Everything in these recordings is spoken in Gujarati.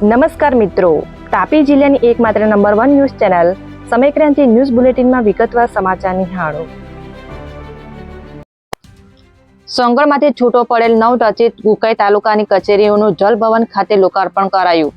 નમસ્કાર મિત્રો. તાપી જિલ્લાની એકમાત્ર number one news channel Samaykranti news બુલેટિનમાં વિગતવાર સમાચાર નિહાળો સોંગળમાંથી છૂટો પડેલ નવ રચિત ઉકાઈ તાલુકાની કચેરીઓનું જલભવન ખાતે લોકાર્પણ કરાયું.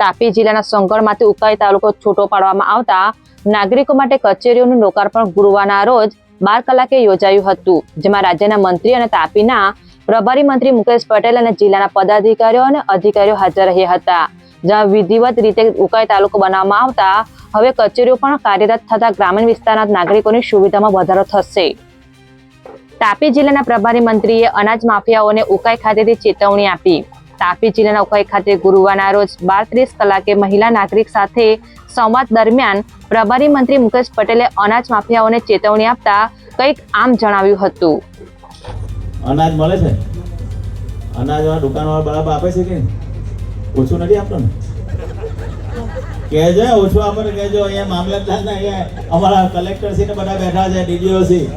તાપી જિલ્લાના સોંગળમાંથી ઉકાઈ તાલુકો છૂટો પાડવામાં આવતા નાગરિકો માટે કચેરીઓનું લોકાર્પણ ગુરુવારના રોજ બાર કલાકે યોજાયું હતું, જેમાં રાજ્યના મંત્રી અને તાપીના પ્રભારી મંત્રી મુકેશ પટેલ અને જિલ્લાના પદાધિકારીઓ અને અધિકારીઓ હાજર રહ્યા હતા. જ્યાં વિધિવત રીતે ઉકાઈ તાલુકો બનાવવામાં આવતા, હવે કચેરીઓ પણ કાર્યરત થતા ગ્રામીણ વિસ્તારના નાગરિકોની સુવિધામાં વધારો થશે. તાપી જિલ્લાના પ્રભારી મંત્રીએ અનાજ માફિયાઓને ઉકાઈ ખાતેથી ચેતવણી આપી. તાપી જિલ્લાના ઉકાઈ ખાતે ગુરુવારના રોજ બાર ત્રીસ કલાકે મહિલા નાગરિક સાથે સંવાદ દરમિયાન પ્રભારી મંત્રી મુકેશ પટેલે અનાજ માફિયાઓને ચેતવણી આપતા કંઈક આમ જણાવ્યું હતું. અનાજ મળે છે? અનાજ દુકાનવાળા બરાબર આપે છે કે? ઓછું નથી આપતો ને ઓછું આપણને કહેજો અહીંયા મામલતદાર ને અહીંયા અમારા કલેક્ટર શ્રી ને બધા બેઠા છે ડીડીઓ સી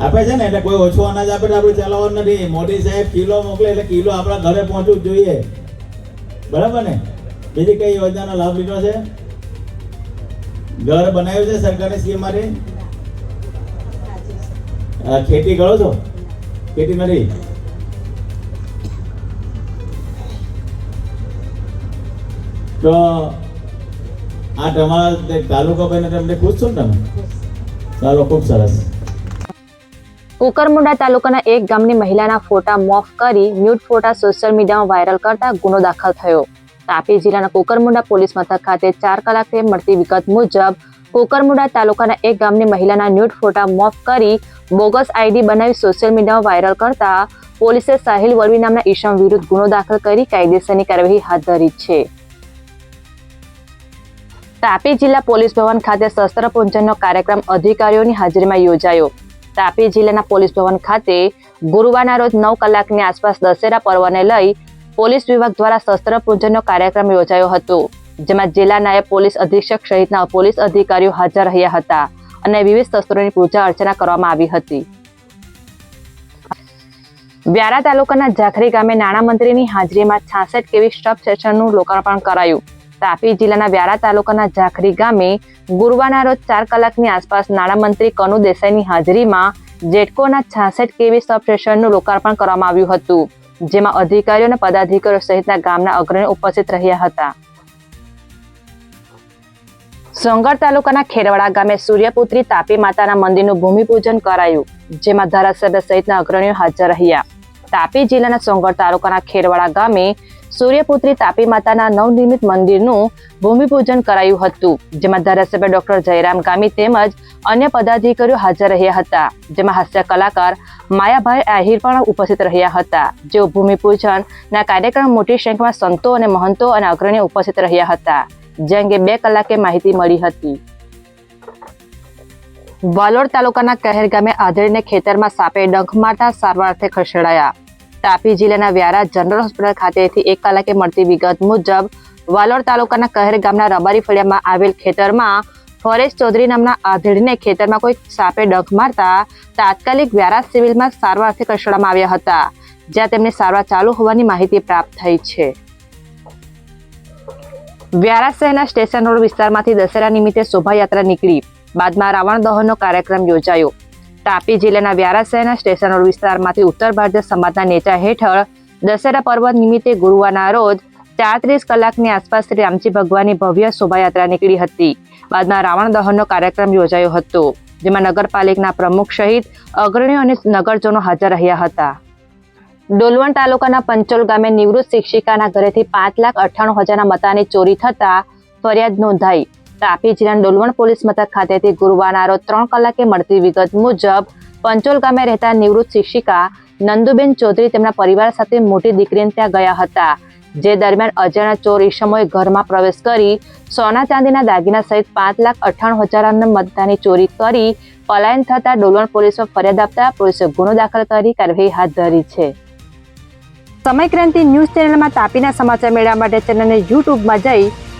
આપે છે ને એટલે કોઈ ઓછું અનાજ આપે આપણે ચલાવવાનું નથી. મોદી સાહેબ કિલો મોકલે એટલે કિલો આપણા ઘરે પહોંચવું જ જોઈએ. બરાબર ને? બીજી કઈ યોજનાનો લાભ લીધો છે? ઘર બનાવ્યું છે સરકારની સ્કીમ અ, ખેતી કરો છો? ખેતી નથી? તો આ તમારા તાલુકા તાલુકો તમને ખુશ છો તમે? ચાલો, ખૂબ સરસ. કુકરમુંડા તાલુકાના એક ગામની મહિલાના ફોટા મોફ કરી ન્યૂડ ફોટા સોશિયલ મીડિયામાં વાયરલ કરતા ગુનો દાખલ થયો. તાપી જિલ્લાના કુકરમુંડા પોલીસ મથક ખાતે ચાર કલાકે મળતી વિગત મુજબ, કુકરમુંડા તાલુકાના એક ગામની મહિલાના ન્યૂડ ફોટા મોફ કરી બોગસ આઈડી બનાવી સોશિયલ મીડિયામાં વાયરલ કરતા પોલીસે સાહિલ વળવી નામના ઈશમ વિરુદ્ધ ગુનો દાખલ કરી કાયદેસરની કાર્યવાહી હાથ ધરી છે. તાપી જિલ્લા પોલીસ ભવન ખાતે શસ્ત્ર પૂજનનો કાર્યક્રમ અધિકારીઓની હાજરીમાં યોજાયો. તાપી જિલ્લાના પોલીસ ભવન ખાતે ગુરુવારના રોજ નવ કલાકની આસપાસ દશેરા પર્વને લઈ પોલીસ વિભાગ દ્વારા શસ્ત્ર પૂજનનો કાર્યક્રમ યોજાયો હતો, જેમાં જિલ્લા નાયબ પોલીસ અધિક્ષક સહિતના પોલીસ અધિકારીઓ હાજર રહ્યા હતા અને વિવિધ શસ્ત્રોની પૂજા અર્ચના કરવામાં આવી હતી. વ્યારા તાલુકાના જાખરી ગામે નાણામંત્રીની હાજરીમાં છાસઠ કેવી સ્ટબ સેશનનું લોકાર્પણ કરાયું. તાપી જિલ્લાના વ્યારા તાલુકાના ઝાખરી ગામે ગુરુવારના રોજ ચાર કલાકની આસપાસ નાણામંત્રી કનુ દેસાઈની હાજરીમાં જેટકોના છાસઠ કેવી સબસ્ટેશનનું લોકાર્પણ કરવામાં આવ્યું હતું, જેમાં અધિકારીઓ અને પદાધિકારીઓ સહિતના ગામના અગ્રણીઓ ઉપસ્થિત રહ્યા હતા. સોંગર તાલુકાના ખેરવાડા ગામે સૂર્યપુત્રી તાપી માતાના મંદિરનું ભૂમિપૂજન કરાયું, જેમાં ધારાસભ્ય સહિતના અગ્રણીઓ હાજર રહ્યા. તાપી જિલ્લાના સોંગર તાલુકાના ખેરવાડા ગામે સૂર્યપુત્રી તાપી માતાના નવનિર્મિત મંદિરનું ભૂમિપૂજન કરાયું હતું, જેમાં ધારાસભ્ય ડોક્ટર જયરામ ગામી તેમજ અન્ય પદાધિકારીઓ હાજર રહ્યા હતા, જેમાં હાસ્ય કલાકાર માયાભાઈ આહિર પણ ઉપસ્થિત રહ્યા હતા. જેઓ ભૂમિપૂજનના કાર્યક્રમ મોટી સંખ્યામાં સંતો અને મહંતો અને અગ્રણીઓ ઉપસ્થિત રહ્યા હતા, જે અંગે બે કલાકે માહિતી મળી હતી. વાલોડ તાલુકાના કહેર ગામે આધેડને ખેતરમાં સાપે ડંખ મારતા સારવાર અર્થે ખસેડાયા. તાપી જિલ્લાના વ્યારા જનરલ હોસ્પિટલ ખાતેથી એક કલાકે મળતી વિગત મુજબ, વાલોડ તાલુકાના કહેર ગામના રબારી ફળિયામાં આવેલ ખેતરમાં ફોરેશ ચૌધરી નામના આધેડને ખેતરમાં કોઈ સાપે ડંખ મારતા તાત્કાલિક વ્યારા સિવિલમાં સારવાર અર્થે ખસેડવામાં આવ્યા હતા, જ્યાં તેમને સારવાર ચાલુ હોવાની માહિતી પ્રાપ્ત થઈ છે. વ્યારા શહેરના સ્ટેશન રોડ વિસ્તારમાંથી દશેરા નિમિત્તે શોભાયાત્રા નીકળી, બાદમાં રાવણ દહનનો કાર્યક્રમ યોજાયો. તાપી જિલ્લાના વ્યારા શહેરના સ્ટેશન રોડ વિસ્તારમાંથી ઉત્તર ભારતીય સમાજના નેતા હેઠળ દશેરા પર્વ નિમિત્તે ગુરુવારના રોજ ચારત્રીસ કલાકની આસપાસ શ્રી રામજી ભગવાનની ભવ્ય શોભાયાત્રા નીકળી હતી. બાદમાં રાવણ દહનનો કાર્યક્રમ યોજાયો હતો, જેમાં નગરપાલિકાના પ્રમુખ સહિત અગ્રણીઓ અને નગરજનો હાજર રહ્યા હતા. ડોલવણ તાલુકાના પંચોલ ગામે નિવૃત્ત શિક્ષિકાના ઘરેથી પાંચ લાખ અઠ્ઠાણું હજારના મતાની ચોરી થતા ફરિયાદ નોંધાઈ. તાપી જિલ્લાના ડોલવણ પોલીસ મથક ખાતેથી ગુરુવારના ત્રણ કલાકે મળતી વિગત મુજબ પંચોલ ગામે રહેતા નિવૃત્ત શિક્ષિકા નંદુબેન ચૌધરી તેમના પરિવાર સાથે મોટી દીકરીને ત્યાં ગયા હતા, જે દરમિયાન અજાણ્યા ચોર ઈસમોએ ઘરમાં પ્રવેશ કરી સોના ચાંદીના દાગીના સહિત પાંચ લાખ અઠ્ઠાણું હજારના મતદાની ચોરી કરી પલાયન થતા ડોલવણ પોલીસમાં ફરિયાદ આપતા પોલીસે ગુનો દાખલ કરી કાર્યવાહી હાથ ધરી છે. સમયક્રાંતિ ન્યૂઝ ચેનલમાં તાપીના સમાચાર મેળવવા માટે ચેનલને યુટ્યુબમાં જઈ